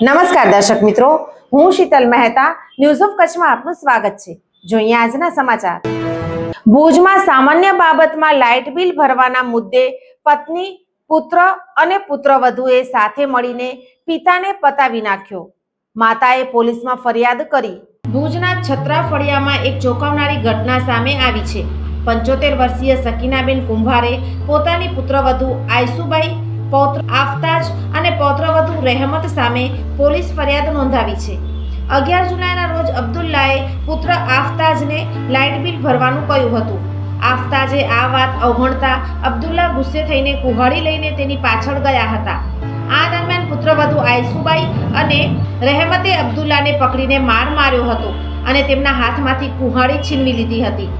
નમસ્કાર દર્શક મિત્રો, હું શીતલ મહેતા ન્યૂઝ ઓફ કચ્છમાં આપનું સ્વાગત છે. જોઈએ આજના સમાચાર. ભુજમાં સામાન્ય બાબતમાં લાઇટ બિલ ભરવાના મુદ્દે પત્ની, પુત્ર અને પુત્રવધુએ સાથે મળીને પિતાને પતાવી નાખ્યો. માતાએ પોલીસમાં ફરિયાદ કરી. ભુજના છત્રા ફળિયામાં એક ચોંકાવનારી ઘટના સામે આવી છે. પંચોતેર વર્ષીય સકીનાબેન કુંભારે પોતાની પુત્રવધુ આયસુબાઈ પૌત્ર આફતાજ અને પૌત્રવધુ રહેમત સામે પોલીસ ફરિયાદ નોંધાવી છે. અગિયાર જુલાઈના રોજ અબ્દુલ્લાએ પુત્ર આફતાજને લાઇટ બિલ ભરવાનું કહ્યું હતું. આફતાજે આ વાત અવગણતા અબ્દુલ્લા ગુસ્સે થઈને કુહાડી લઈને તેની પાછળ ગયા હતા. આ દરમિયાન પુત્રવધુ આયસુબાઈ અને રહેમતે અબ્દુલ્લાને પકડીને માર માર્યો હતો અને તેમના હાથમાંથી કુહાડી છીનવી લીધી હતી.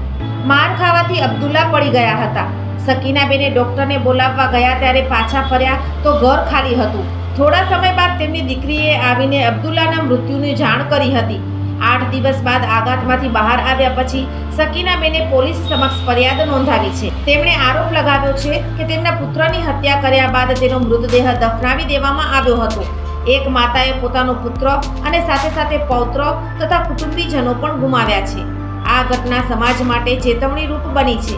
માર ખાવાથી અબ્દુલ્લા પડી ગયા હતા. સકીનાબેને ડૉક્ટરને બોલાવવા ગયા ત્યારે પાછા ફર્યા તો ઘર ખાલી હતું. થોડા સમય બાદ તેમની દીકરીએ આવીને અબ્દુલ્લાના મૃત્યુની જાણ કરી હતી. આઠ દિવસ બાદ આઘાતમાંથી બહાર આવ્યા પછી સકીનાબેને પોલીસ સમક્ષ ફરિયાદ નોંધાવી છે. તેમણે આરોપ લગાવ્યો છે કે તેમના પુત્રની હત્યા કર્યા બાદ તેનો મૃતદેહ દફનાવી દેવામાં આવ્યો હતો. એક માતાએ પોતાનો પુત્ર અને સાથે સાથે પૌત્ર તથા કુટુંબીજનો પણ ગુમાવ્યા છે. આ ઘટના સમાજ માટે ચેતવણી રૂપ બની છે.